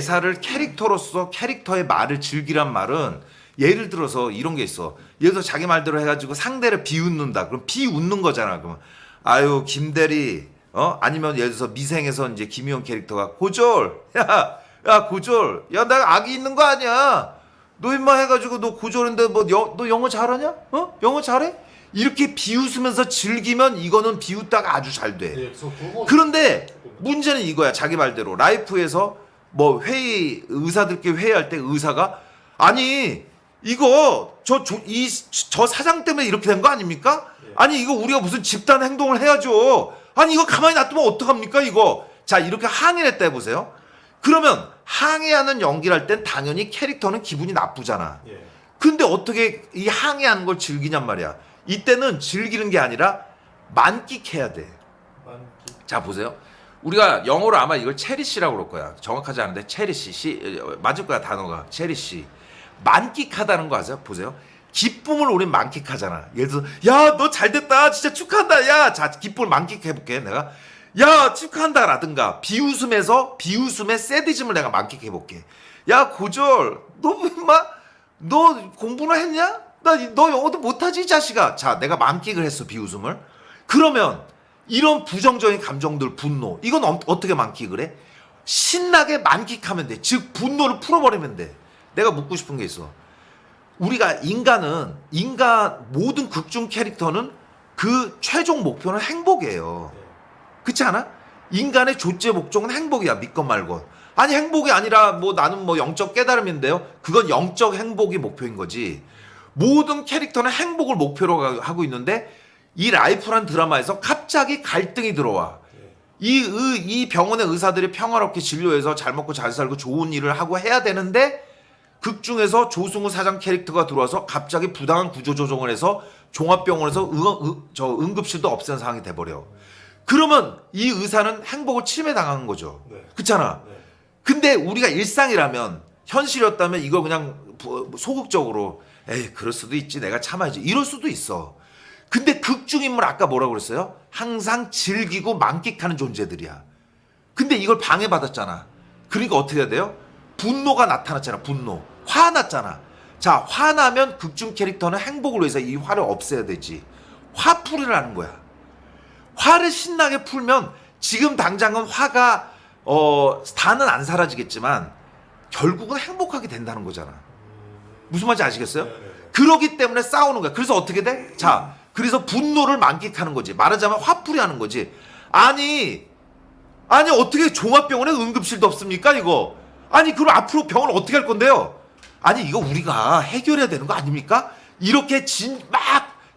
대사를 캐릭터로서 캐릭터의 말을 즐기란 말은 예를 들어서 이런 게 있어. 예를 들어 자기 말대로 해가지고 상대를 비웃는다. 그럼 비웃는 거잖아. 그러면 아유 김대리 어 아니면 예를 들어서 미생에서 이제 김희원 캐릭터가 고졸 야 야 고졸 야나 악이 있는 거 아니야. 너 임마 해가지고 너 고졸인데 뭐너 영어 잘하냐? 어 영어 잘해? 이렇게 비웃으면서 즐기면 이거는 비웃다가 아주 잘 돼. 네, 그거 그런데 문제는 이거야 자기 말대로 라이프에서 뭐 회의 의사들끼리 회의할 때 의사가 아니 이거 저이저 사장 때문에 이렇게 된 거 아닙니까? 예. 아니 이거 우리가 무슨 집단 행동을 해야죠. 아니 이거 가만히 놔두면 어떡합니까 이거? 자 이렇게 항의를 했다 해보세요. 그러면 항의하는 연기를 할 땐 당연히 캐릭터는 기분이 나쁘잖아. 예. 근데 어떻게 이 항의하는 걸 즐기냔 말이야. 이때는 즐기는 게 아니라 만끽해야 돼. 만기 자 보세요. 우리가 영어로 아마 이걸 체리시라고 그럴 거야. 정확하지 않은데 체리시 시 맞을 거야 단어가 체리시. 만끽하다는 거 아세요? 보세요. 기쁨을 우린 만끽하잖아. 예를 들어서 야너 잘됐다 진짜 축하한다 야 자 기쁨을 만끽해 볼게 내가 야 축하한다라든가 비웃음에서 비웃음의 새디즘을 내가 만끽해 볼게. 야 고졸 너 임마 너 공부나 했냐? 나 너 영어도 못하지 이 자식아. 자 내가 만끽을 했어 비웃음을. 그러면 이런 부정적인 감정들 분노 이건 어, 어떻게 만끽을 해? 신나게 만끽하면 돼. 즉 분노를 풀어버리면 돼. 내가 묻고 싶은 게 있어. 우리가 인간은 인간 모든 극중 캐릭터는 그 최종 목표는 행복이에요. 예. 그렇지 않아? 인간의 존재 목적은 행복이야. 믿건 말건. 아니 행복이 아니라 뭐 나는 뭐 영적 깨달음인데요. 그건 영적 행복이 목표인 거지. 모든 캐릭터는 행복을 목표로 가- 하고 있는데 이 라이프란 드라마에서 갑 자기 갈등이 들어와. 예. 이, 의, 이 병원의 의사들이 평화롭게 진료해서 잘 먹고 잘 살고 좋은 일을 하고 해야 되는데 극 중에서 조승우 사장 캐릭터가 들어와서 갑자기 부당한 구조 조정을 해서 종합병원에서 응, 응- 저 응급실도 없앤 상황이 돼버려. 그러면 이 의사는 행복을 침해당한 거죠. 네. 그렇잖아. 네. 근데 우리가 일상이라면 현실이었다면 이걸 그냥 부- 소극적으로 에이 그럴 수도 있지 내가 참아야지 이럴 수도 있어. 근데 극중인물 아까 뭐라고 그랬어요? 항상 즐기고 만끽하는 존재들이야. 근데 이걸 방해받았잖아. 그러니까 어떻게 해야 돼요? 분노가 나타났잖아. 분노. 화났잖아. 자, 화나면 극중 캐릭터는 행복을 위해서 이 화를 없애야 되지. 화풀이라는 거야. 화를 신나게 풀면 지금 당장은 화가 어 다는 안 사라지겠지만 결국은 행복하게 된다는 거잖아. 무슨 말인지 아시겠어요? 네, 네, 네. 그러기 때문에 싸우는 거야. 그래서 어떻게 돼? 자, 그래서 분노를 만끽하는 거지. 말하자면 화풀이 하는 거지. 아니, 아니 어떻게 종합병원에 응급실도 없습니까? 이거. 아니 그럼 앞으로 병원 어떻게 할 건데요? 아니 이거 우리가 해결해야 되는 거 아닙니까? 이렇게 진 막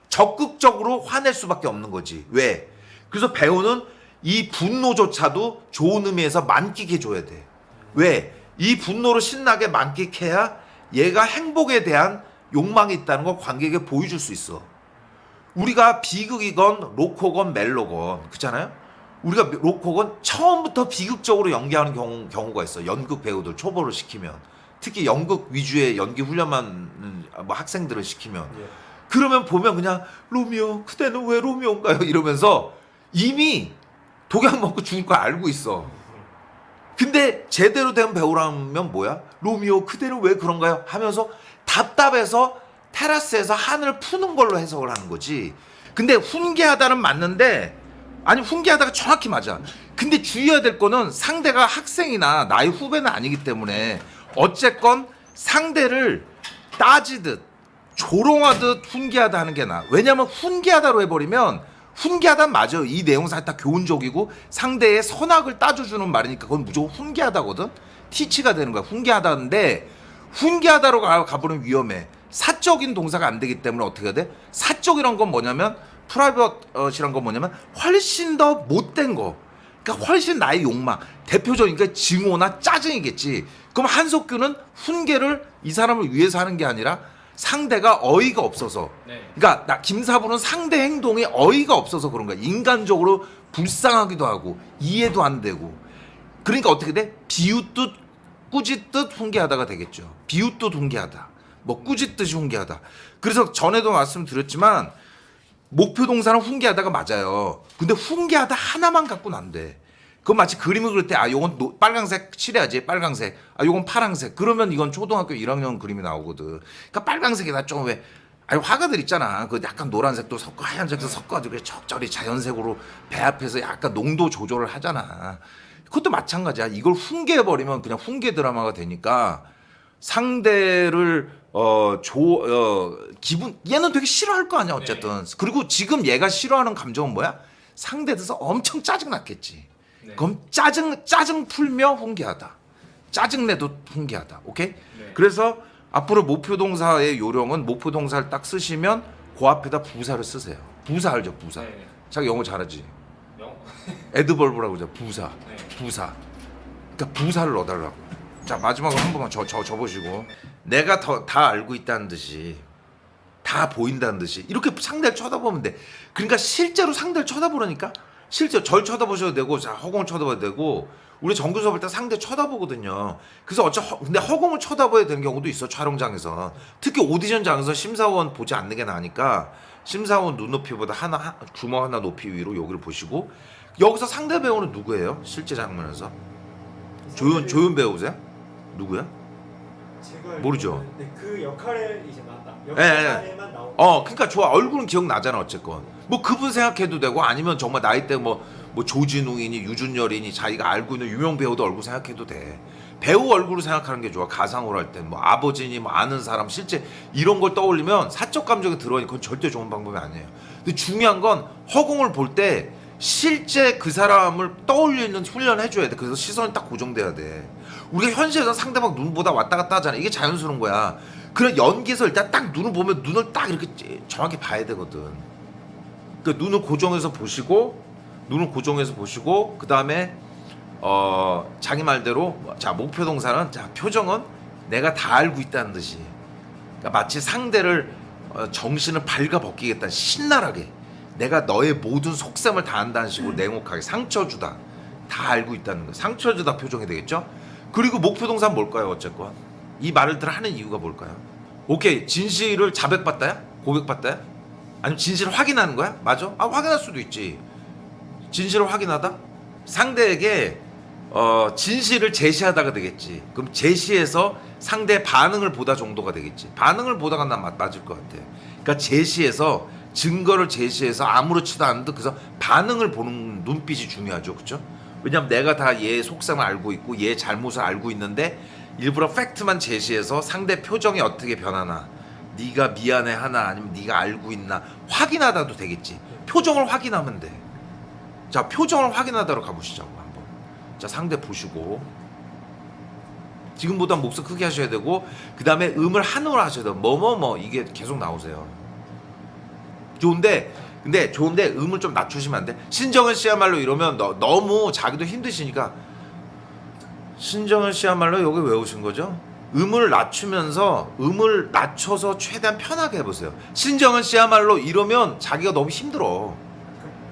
적극적으로 화낼 수밖에 없는 거지. 왜? 그래서 배우는 이 분노조차도 좋은 의미에서 만끽해 줘야 돼. 왜? 이 분노를 신나게 만끽해야 얘가 행복에 대한 욕망이 있다는 걸 관객에게 보여줄 수 있어. 우리가 비극이건 로코건 멜로건 그렇잖아요. 우리가 로코건 처음부터 비극적으로 연기하는 경우, 경우가 있어. 연극 배우들 초보를 시키면 특히 연극 위주의 연기 훈련만 뭐 학생들을 시키면 예. 그러면 보면 그냥 로미오 그대는 왜 로미오인가요? 이러면서 이미 독약 먹고 죽을 거 알고 있어. 근데 제대로 된 배우라면 뭐야? 로미오 그대는 왜 그런가요? 하면서 답답해서 테라스에서 하늘을 푸는 걸로 해석을 하는 거지. 근데 훈계하다는 맞는데 아니 훈계하다가 정확히 맞아. 근데 주의해야 될 거는 상대가 학생이나 나의 후배는 아니기 때문에 어쨌건 상대를 따지듯 조롱하듯 훈계하다 하는 게 나아. 왜냐면 훈계하다로 해버리면 훈계하다 맞아요. 이 내용상 다 교훈적이고 상대의 선악을 따져주는 말이니까 그건 무조건 훈계하다거든. 티치가 되는 거야. 훈계하다인데 훈계하다로 가, 가보면 위험해. 사적인 동사가 안 되기 때문에 어떻게 해야 돼? 사적이란 건 뭐냐면 프라이빗이란 건 뭐냐면 훨씬 더 못된 거. 그러니까 훨씬 나의 욕망. 대표적인 게 증오나 짜증이겠지. 그럼 한석규는 훈계를 이 사람을 위해서 하는 게 아니라 상대가 어이가 없어서. 네. 그러니까 나 김사부는 상대 행동에 어이가 없어서 그런 거야. 인간적으로 불쌍하기도 하고 이해도 안 되고. 그러니까 어떻게 돼? 비웃듯 꾸짖듯 훈계하다가 되겠죠. 비웃듯 훈계하다. 뭐 꾸짖듯이 훈계하다. 그래서 전에도 말씀드렸지만 목표 동사는 훈계하다가 맞아요. 근데 훈계하다 하나만 갖고는 안 돼. 그건 마치 그림을 그릴 때 아 요건 노- 빨강색 칠해야지 빨강색. 아 요건 파랑색. 그러면 이건 초등학교 1학년 그림이 나오거든. 그러니까 빨강색에다 좀 왜. 아니 화가들 있잖아. 그 약간 노란색도 섞고 하얀색도 섞어가지고 적절히 자연색으로 배 앞에서 약간 농도 조절을 하잖아. 그것도 마찬가지야. 이걸 훈계해버리면 그냥 훈계 드라마가 되니까 상대를 어 조 어, 기분 얘는 되게 싫어할 거 아니야 어쨌든 그리고 지금 얘가 싫어하는 감정은 뭐야 상대 돼서 엄청 짜증 났겠지 네. 그럼 짜증 짜증 풀며 훈계하다. 짜증 내도 훈계하다. 오케이? 네. 그래서 앞으로 목표 동사의 요령은 목표 동사를 딱 쓰시면 그 앞에다 부사를 쓰세요. 부사 알죠? 부사. 네. 자기 영어 잘하지. 영. 에드벌브라고 하죠. 부사. 네. 부사. 그러니까 부사를 넣어달라고. 자 마지막으로 한 번만 저저 접으시고 내가 더, 다 알고 있다는 듯이 다 보인다는 듯이 이렇게 상대를 쳐다보면 돼. 그러니까 실제로 상대를 쳐다보라니까. 실제 절 쳐다보셔도 되고 자 허공을 쳐다봐도 되고 우리 정규 수업할 때 상대 쳐다보거든요. 그래서 어차 허- 근데 허공을 쳐다봐야 되는 경우도 있어 촬영장에서 특히 오디션장에서 심사원 보지 않는 게 나으니까 심사원 눈높이보다 하나 하- 주먹 하나 높이 위로 여기를 보시고 여기서 상대 배우는 누구예요? 실제 장면에서 조연 조연 배우세요? 누구야? 제가 모르죠. 알기로는 네, 그 역할에 이제 맞다. 예, 예. 역할에만 나오고. 어, 그러니까 좋아. 얼굴은 기억나잖아, 어쨌건. 뭐 그분 생각해도 되고 아니면 정말 나이 때 뭐 뭐 조진웅이니 유준열이니 자기가 알고 있는 유명 배우도 얼굴 생각해도 돼. 배우 얼굴을 생각하는 게 좋아. 가상으로 할때뭐 아버지니 뭐 아는 사람 실제 이런 걸 떠올리면 사적 감정이 들어오니 그건 절대 좋은 방법이 아니에요. 근데 중요한 건 허공을 볼 때 실제 그 사람을 떠올리는 훈련을 해줘야 돼. 그래서 시선이 딱 고정돼야 돼. 우리가 현실에서 상대방 눈보다 왔다 갔다 하잖아. 이게 자연스러운 거야. 그런 연기에서 일단 딱 눈을 보면 눈을 딱 이렇게 찌- 정확히 봐야 되거든. 그 눈을 고정해서 보시고 눈을 고정해서 보시고 그 다음에 어 자기 말대로 자 목표 동사는 자 표정은 내가 다 알고 있다는 듯이 그러니까 마치 상대를 어, 정신을 발가 벗기겠다 신랄하게 내가 너의 모든 속셈을 다 안다는 식으로 냉혹하게 상처 주다. 다 알고 있다는 거 상처 주다 표정이 되겠죠? 그리고 목표 동사는 뭘까요 어쨌건? 이 말을 들 하는 이유가 뭘까요? 오케이 진실을 자백받다야? 고백받다야? 아니면 진실을 확인하는 거야? 맞아? 아 확인할 수도 있지. 진실을 확인하다? 상대에게 어, 진실을 제시하다가 되겠지. 그럼 제시해서 상대 반응을 보다 정도가 되겠지. 반응을 보다가 난 맞- 맞을 것 같아. 그러니까 제시해서 증거를 제시해서 아무렇지도 않은 듯 그래서 반응을 보는 눈빛이 중요하죠. 그렇죠? 왜냐면 내가 다 얘 속셈을 알고 있고 얘 잘못을 알고 있는데 일부러 팩트만 제시해서 상대 표정이 어떻게 변하나 네가 미안해 하나 아니면 네가 알고 있나 확인하다도 되겠지. 표정을 확인하면 돼. 자 표정을 확인하도록 가보시자고 한번 자 상대 보시고 지금보다 목소리 크게 하셔야 되고 그 다음에 음을 한으로 하셔야 돼요 뭐뭐뭐 이게 계속 나오세요 좋은데 근데 좋은데 음을 좀 낮추시면 안 돼? 신정은 씨야말로 이러면 너, 너무 자기도 힘드시니까 신정은 씨야말로 여기 왜 오신 거죠? 음을 낮추면서 음을 낮춰서 최대한 편하게 해보세요 신정은 씨야말로 이러면 자기가 너무 힘들어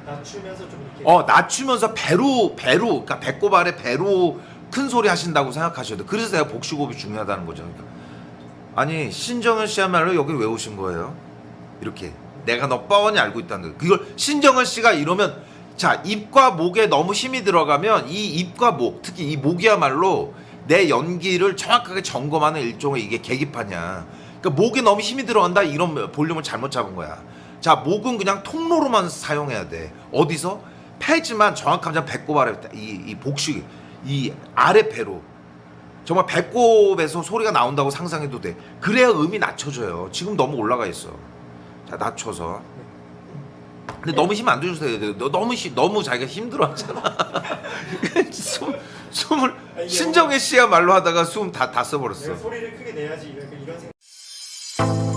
낮추면서 좀 이렇게. 어 낮추면서 배로 배로 그러니까 배꼽 아래 배로 큰 소리 하신다고 생각하셔야 돼. 그래서 내가 복식호흡이 중요하다는 거죠. 그러니까. 아니 신정은 씨야말로 여기 왜 오신 거예요? 이렇게 내가 너 뻔히 알고 있다는 거. 그걸 신정은 씨가 이러면 자 입과 목에 너무 힘이 들어가면 이 입과 목 특히 이 목이야말로 내 연기를 정확하게 점검하는 일종의 이게 계기판이야. 그러니까 목에 너무 힘이 들어간다 이런 볼륨을 잘못 잡은 거야. 자 목은 그냥 통로로만 사용해야 돼. 어디서? 폐지만 정확하면 배꼽 아래 이, 이 복식 이 아래 배로 정말 배꼽에서 소리가 나온다고 상상해도 돼. 그래야 음이 낮춰져요. 지금 너무 올라가 있어. 자 낮춰서. 근데 너무 힘 안 주셔야 돼요. 너 너무 힘 너무 자기가 힘들어하잖아. 숨 숨을 이게 신정혜 씨야 말로 하다가 숨 다 다 써버렸어. 내가 소리를 크게 내야지 이런 이런 생각.